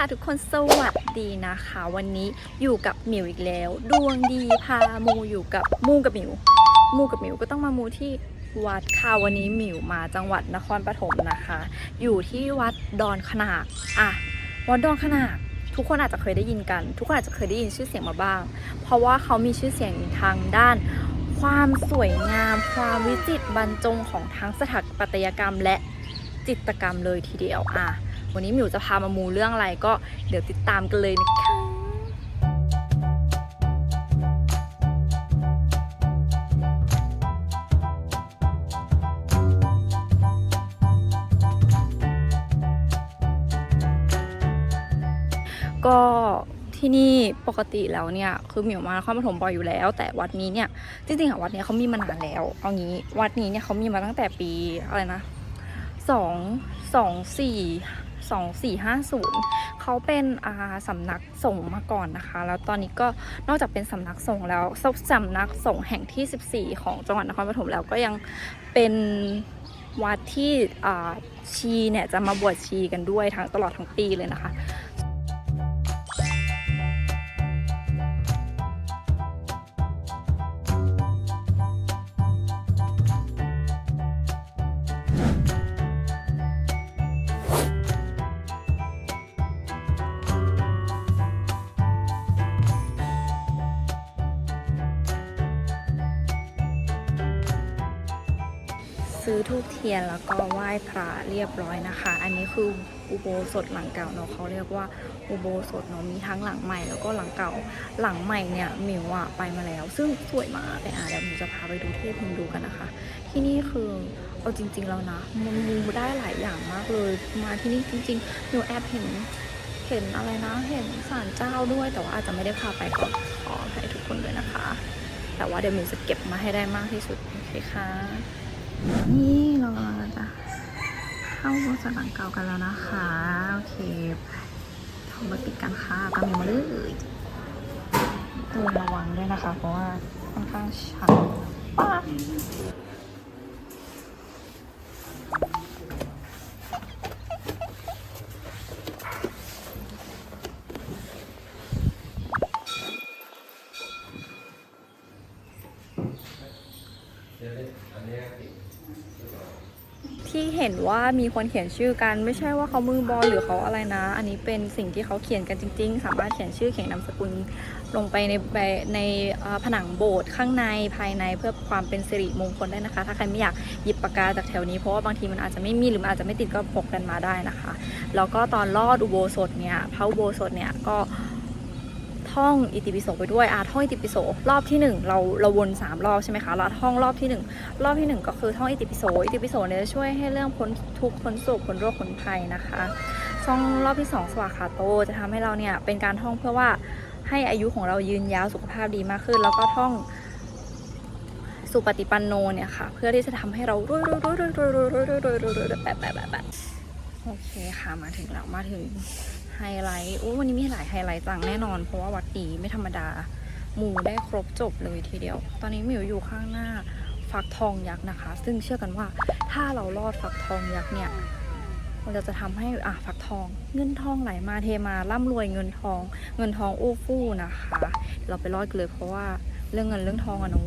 ค่ะทุกคนสวัสดีนะคะ วันนี้อยู่กับหมิวอีกแล้ว ดวงดีพามูอยู่กับมูกับหมิว มูกับหมิวก็ต้องมามูที่วัดค่ะวันนี้หมิวมาจังหวัดนครปฐมนะคะ อยู่ที่วัดดอนขนากอะวัดดอนขนากทุกคนอาจจะเคยได้ยินกัน ทุกคนอาจจะเคยได้ยินชื่อเสียงมาบ้าง เพราะว่าเขามีชื่อเสียงทางด้านความสวยงาม ความวิจิตรบรรจงของทั้งสถาปัตยกรรมและจิตรกรรมเลยทีเดียวอะ วันนี้หมิวจะพามามูเรื่องอะไรก็เดี๋ยวติดตามกันเลยนะคะก็ที่นี่ปกติแล้วเนี่ยคือหมิวมานครปฐมบ่อยอยู่แล้ว แต่วัดนี้เนี่ยจริงๆอะวัดเนี้ยเขามีมานานแล้วเอางี้วัดนี้เนี่ยเขามีมาตั้งแต่ปีอะไรนะสองสองสี่ สองสี่ห้าศูนย์เขาเป็นอาสำนักสงฆ์มาก่อนนะคะ แล้วตอนนี้ก็นอกจากเป็นสำนักสงฆ์แล้วสำนักสงฆ์แห่งที่ 14 ของจังหวัดนครปฐมแล้วก็ยังเป็นวัดที่ชีเนี่ยจะมาบวชชีกันด้วยทั้งตลอดทั้งปีเลยนะคะ ซื้อทูบเทียนแล้วก็ไหว้พระเรียบร้อยนะคะ อันนี้คืออุโบสถหลังเก่าเนาะเขาเรียกว่าอุโบสถเนาะมีทั้งหลังใหม่แล้วก็หลังเก่าหลังใหม่เนี่ยมิวอะไปมาแล้ว ซึ่งสวยมากแต่อะเดี๋ยวมิวจะพาไปดูเที่พิมดูกันนะคะ ที่นี่คือเอาจริง ๆ แล้วนะมันมูได้หลายอย่างมากเลยมาที่นี่จริงๆหนูแอบเห็นเห็นอะไรนะเห็นศาลเจ้าด้วยแต่ว่าอาจจะไม่ได้พาไปก็ขอให้ทุกคนด้วยนะคะ แต่ว่าเดี๋ยวมิวจะเก็บมาให้ได้มากที่สุดโอเคค่ะ นี่เรากำลังจะเข้าบริษัทหลังเก่ากันแล้วนะคะ โอเคทำมาติดกันค่ะตามมีมาเลยเตือนระวังด้วยนะคะ เพราะว่าค่อนข้างชันป้า ที่เห็นว่ามีคนเขียนชื่อกันไม่ใช่ว่าเขามือบอลหรือเขาอะไรนะ อันนี้เป็นสิ่งที่เขาเขียนกันจริง ๆ สามารถเขียนชื่อเขียนนามสกุลลงไปในใบในผนังโบสถ์ข้างในภายในเพื่อความเป็นสิริมงคลได้นะคะ ถ้าใครไม่อยากหยิบปากกาจากแถวนี้เพราะว่าบางทีมันอาจจะไม่มีหรืออาจจะไม่ติดก็พกกันมาได้นะคะ แล้วก็ตอนลอดอุโบสถเนี่ยพระอุโบสถเนี่ยก็ ท่องอิติปิโสไปด้วยอะท่องอิติปิโสรอบที่หนึ่งเราเราวนสามรอบใช่ไหมคะแล้วท่องรอบที่หนึ่งรอบที่หนึ่งก็คือท่องอิติปิโสอิติปิโสเนี่ยจะช่วยให้เรื่องพ้นทุกข์พ้นโศกพ้นโรคพ้นภัยนะคะท่องรอบที่สองสวากขาโตจะทำให้เราเนี่ยเป็นการท่องเพื่อว่าให้อายุของเรายืนยาวสุขภาพดีมากขึ้น แล้วก็ท่องสุปฏิปันโนเนี่ยค่ะ เพื่อที่จะทำให้เรารวยรวยรวยรวยรวยรวยรวยรวยรวยแปะแปะแปะแปะโอเคค่ะมาถึงแล้วมาถึง ไฮไลท์โอ้วันนี้มีหลายไฮไลท์จังแน่นอน เพราะว่าวัดดีไม่ธรรมดา หมูได้ครบจบเลยทีเดียว ตอนนี้มิวอยู่ข้างหน้าฟักทองยักษ์นะคะ ซึ่งเชื่อกันว่าถ้าเราลอดฟักทองยักษ์เนี่ยมันจะทำให้อะฟักทอง เงินทองไหลมาเทมาร่ำรวยเงินทอง เงินทองอู้ฟู่นะคะ เราไปลอดกันเลยเพราะว่าเรื่องเงินเรื่องทองอะหนู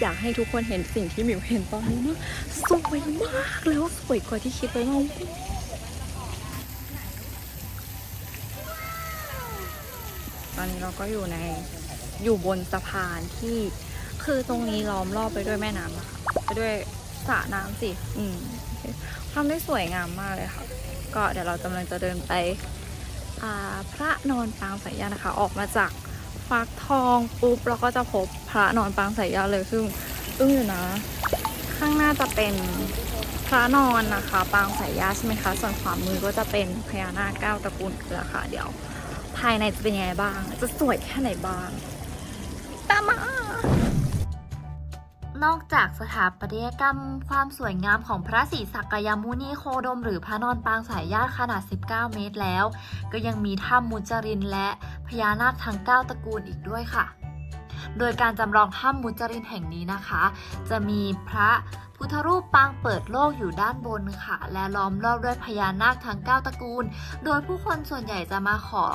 อยากให้ทุกคนเห็นสิ่งที่หมิวเห็นตอนนี้นะสวยมากแล้วสวยกว่าที่คิดไว้มากตอนนี้เราก็อยู่ในอยู่บนสะพานที่คือตรงนี้ล้อมรอบไปด้วยแม่น้ำนะคะไปด้วยสระน้ำสิอืมทำได้สวยงามมากเลยค่ะ ก็เดี๋ยวเรากำลังจะเดินไปพระนอนปางสายญานะคะ ออกมาจาก ฟักทองปุ๊บเราก็จะพบพระนอนปางสายญาติเลยซึ่งซึ่งอยู่นะ ข้างหน้าจะเป็นพระนอนนะคะ ปางสายญาติใช่ไหมคะ ส่วนขวามือก็จะเป็นพญานาคเก้าตระกูลเกลือค่ะเดี๋ยว ภายในจะเป็นยังไงบ้าง จะสวยแค่ไหนบ้างตามมานอกจากสถาปัตยกรรมความสวยงามของพระศรีสักยมุนีโคดม หรือพระนอนปางสายญาติขนาด 19 เมตรแล้ว ก็ยังมีถ้ำมุจรินและ พญานาคทั้ง 9 ตระกูลอีกด้วยค่ะ โดยการจำลองถ้ำมุจรินแห่งนี้นะคะ จะมีพระพุทธรูปปางเปิดโลกอยู่ด้านบนค่ะ และล้อมรอบด้วยพญานาคทั้ง 9 ตระกูล โดยผู้คนส่วนใหญ่จะมาขอ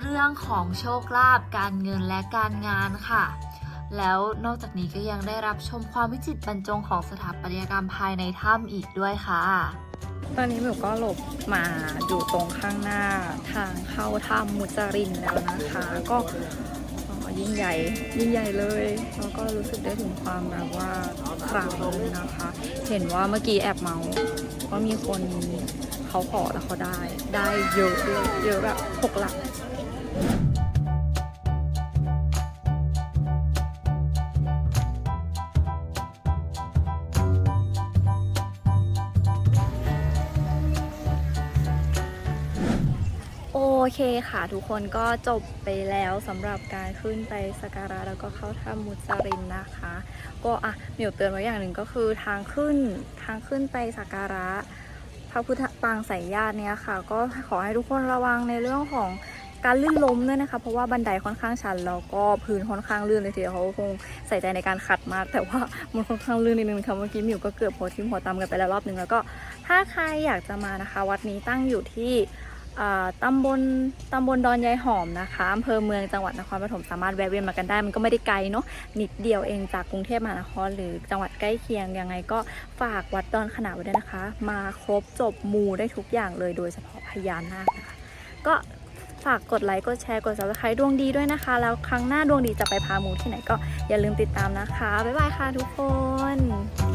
เรื่องของโชคลาภการเงินและการงานค่ะแล้วนอกจากนี้ก็ยังได้รับชมความวิจิตรบรรจงของสถาปัตยกรรมภายในถ้ำอีกด้วยค่ะ ตอนนี้หมิวก็หลบมาอยู่ตรงข้างหน้าทางเข้าถ้ำมุจรินแล้วนะคะ ก็ยิ่งใหญ่ยิ่งใหญ่เลยแล้วก็รู้สึกได้ถึงความแบบว่าขลังนะคะ เห็นว่าเมื่อกี้แอบเมาว่ามีคนเขาขอแล้วเขาได้ ได้เยอะเลยเยอะแบบหกหลัก เคค่ะทุกคนก็จบไปแล้วสำหรับการขึ้นไปสักการะแล้วก็เข้าถ้ำมุจรินนะคะ ก็อะมียวเตือนไว้อย่างหนึ่งก็คือทางขึ้นทางขึ้นไปสักการะพระพุทธปางสายญาติเนี่ยค่ะ ก็ขอให้ทุกคนระวังในเรื่องของการลื่นล้มด้วยนะคะ เพราะว่าบันไดค่อนข้างชันแล้วก็พื้นค่อนข้างลื่นเลยทีเดียวเขาคงใส่ใจในการขัดมาก แต่ว่ามันค่อนข้างลื่นนิดนึงค่ะเมื่อกี้มิวก็เกือบหัวทิ่มหัวตำกันไปแล้วรอบนึงแล้วก็ถ้าใครอยากจะมานะคะ วัดนี้ตั้งอยู่ที่ ตำบลตำบลดอนยายหอมนะคะอำเภอเมืองจังหวัดนครปฐมสามารถแวะเวียนมากันได้ มันก็ไม่ได้ไกลเนาะนิดเดียวเองจากกรุงเทพมหานครหรือจังหวัดใกล้เคียงยังไงก็ฝากวัดดอนขนาวไว้ด้วยนะคะ มาครบจบมูได้ทุกอย่างเลยโดยเฉพาะพญานาคนะคะก็ฝากกดไลค์ กดแชร์ กด subscribe ดวงดีด้วยนะคะ แล้วครั้งหน้าดวงดีจะไปพามูที่ไหนก็อย่าลืมติดตามนะคะ บ๊ายบายค่ะทุกคน